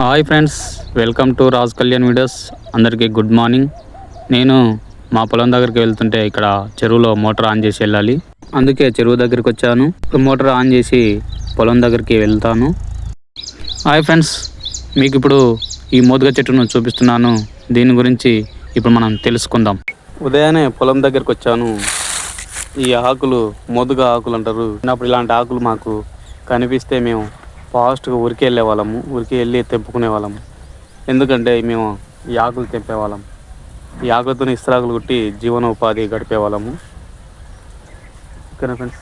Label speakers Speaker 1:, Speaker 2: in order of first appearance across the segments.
Speaker 1: Hi friends welcome to Raj Kalyan videos. అందరికీ good morning. నేను మా పొలం దగ్గరికి వెళ్తుంటే ఇక్కడ చెరువులో మోటార్ ఆన్ చేసి వెళ్ళాలి. అందుకే చెరువు దగ్గరికి వచ్చాను. మోటార్ ఆన్ చేసి పొలం దగ్గరికి వెళ్తాను. హాయ్ ఫ్రెండ్స్ మీకు ఇప్పుడు ఈ మోదుగ చెట్టును చూపిస్తున్నాను. దీని గురించి ఇప్పుడు మనం తెలుసుకుందాం. ఉదయాన్నే పొలం దగ్గరికి వచ్చాను. ఈ ఆకులు మోదుగ ఆకులు అంటారు. చిన్నప్పుడు ఇలాంటి ఆకులు మాకు కనిపిస్తే మేము ఫాస్ట్గా ఉరికి వెళ్ళే వాళ్ళము ఉరికి వెళ్ళి తెంపుకునే వాళ్ళము ఎందుకంటే మేము ఈ ఆకులు తెంపేవాళ్ళం. ఈ ఆకులతో ఇస్త్రాకులు కుట్టి జీవనోపాధి గడిపేవాళ్ళము. ఓకేనా ఫ్రెండ్స్?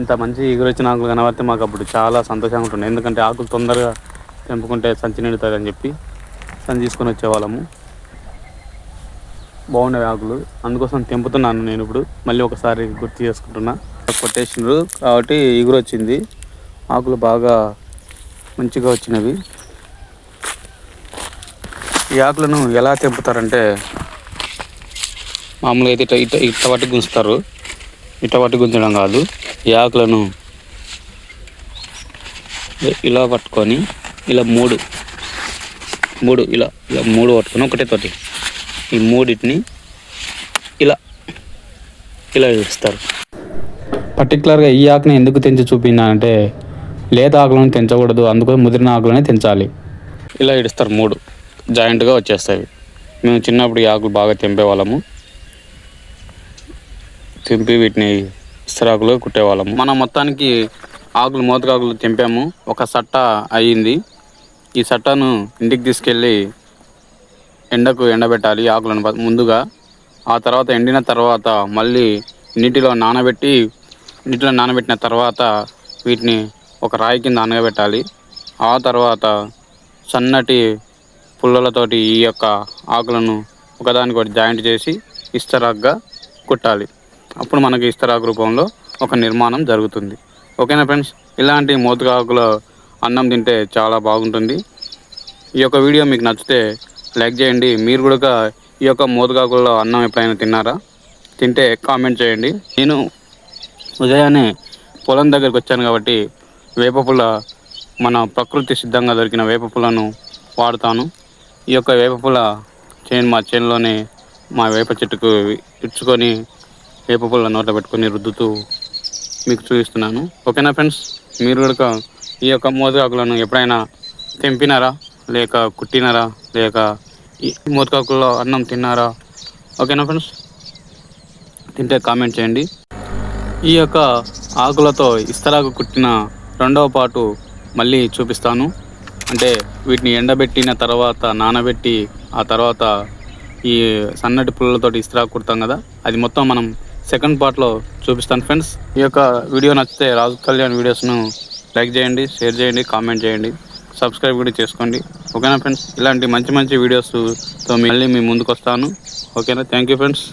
Speaker 1: ఇంత మంచి ఎగురొచ్చిన ఆకులు కనబడితే మాకు అప్పుడు చాలా సంతోషంగా ఉంటుండే. ఎందుకంటే ఆకులు తొందరగా తెంపుకుంటే సంచి నిండుతారని చెప్పి సంచి తీసుకొని వచ్చేవాళ్ళము. బాగుండేవి ఆకులు. అందుకోసం తెంపుతున్నాను నేను ఇప్పుడు. మళ్ళీ ఒకసారి గుర్తు చేసుకుంటున్నా. కొట్టేసినారు కాబట్టి ఎగురొచ్చింది. ఆకులు బాగా మంచిగా వచ్చినవి. ఈ ఆకులను ఎలా తెంపుతారంటే మామూలుగా అయితే ఇట్ట ఇట్ట ఇట్ట పట్టి గుంజుతారు. ఇట్ట పట్టి గుంజడం కాదు. ఈ ఆకులను ఇలా పట్టుకొని ఇలా మూడు మూడు ఇలా ఇలా మూడు పట్టుకొని ఒకటే తోటి ఈ మూడింటిని ఇలా ఇలా ఇస్తారు పర్టికులర్గా ఈ ఆకుని ఎందుకు తెంచి చూపినా అంటే లేత ఆకులను తెంచకూడదు అందుకని ముదిరిన ఆకులనే తెంచాలి. ఇలా ఇడుస్తారు మూడు. జాయింట్గా వచ్చేస్తాయి. మేము చిన్నప్పుడు ఈ ఆకులు బాగా తెంపేవాళ్ళము. తెంపి వీటిని ఇస్తరాకులు కుట్టేవాళ్ళము. మనం మొత్తానికి ఆకులు మోతకాకులు తెంపాము. ఒక సట్ట అయ్యింది ఈ సట్టను ఇంటికి తీసుకెళ్ళి ఎండకు ఎండబెట్టాలి ఆకులను ముందుగా. ఆ తర్వాత ఎండిన తర్వాత మళ్ళీ నీటిలో నానబెట్టి నీటిలో నానబెట్టిన తర్వాత వీటిని ఒక రాయి కింద అనగబెట్టాలి. ఆ తర్వాత సన్నటి పుల్లలతోటి ఈ యొక్క ఆకులను ఒకదానికొకటి జాయింట్ చేసి ఇస్తరాగ్గా కుట్టాలి. అప్పుడు మనకి ఇస్తరాకు రూపంలో ఒక నిర్మాణం జరుగుతుంది. ఓకేనా ఫ్రెండ్స్? ఇలాంటి మోతుకాకుల అన్నం తింటే చాలా బాగుంటుంది. ఈ యొక్క వీడియో మీకు నచ్చితే లైక్ చేయండి. మీరు కూడా ఈ యొక్క మోతుగాకుల్లో అన్నం ఎప్పుడైనా తిన్నారా? తింటే కామెంట్ చేయండి. నేను ఉదయాన్నే పొలం దగ్గరికి వచ్చాను కాబట్టి వేపపుల్ల మన ప్రకృతి సిద్ధంగా దొరికిన వేపపులను వాడుతాను. ఈ యొక్క వేపపుల్ల చేను మా చేనులోనే మా వేప చెట్టుకు ఇచ్చుకొని వేపపుల్ల నోట పెట్టుకొని రుద్దుతూ మీకు చూపిస్తున్నాను. ఓకేనా ఫ్రెండ్స్? మీరు కూడా ఈ యొక్క మోదకాకులను ఎప్పుడైనా తెంపినారా? లేక కుట్టినారా? లేక ఈ మోదకాకుల్లో అన్నం తిన్నారా? ఓకేనా ఫ్రెండ్స్? తింటే కామెంట్ చేయండి. ఈ యొక్క ఆకులతో ఇస్తరాకు కుట్టిన రెండవ పాటు మళ్ళీ చూపిస్తాను. అంటే వీటిని ఎండబెట్టిన తర్వాత నానబెట్టి ఆ తర్వాత ఈ సన్నటి పుల్లలతో ఇస్త్రా కుడతాం కదా అది మొత్తం మనం సెకండ్ పార్ట్లో చూపిస్తాను ఫ్రెండ్స్. ఈ యొక్క వీడియో నచ్చితే రాజు కళ్యాణ్ వీడియోస్ను లైక్ చేయండి షేర్ చేయండి కామెంట్ చేయండి సబ్స్క్రైబ్ కూడా చేసుకోండి. ఓకేనా ఫ్రెండ్స్? ఇలాంటి మంచి మంచి వీడియోస్తో మళ్ళీ మీ ముందుకు వస్తాను ఓకేనా? Thank you friends.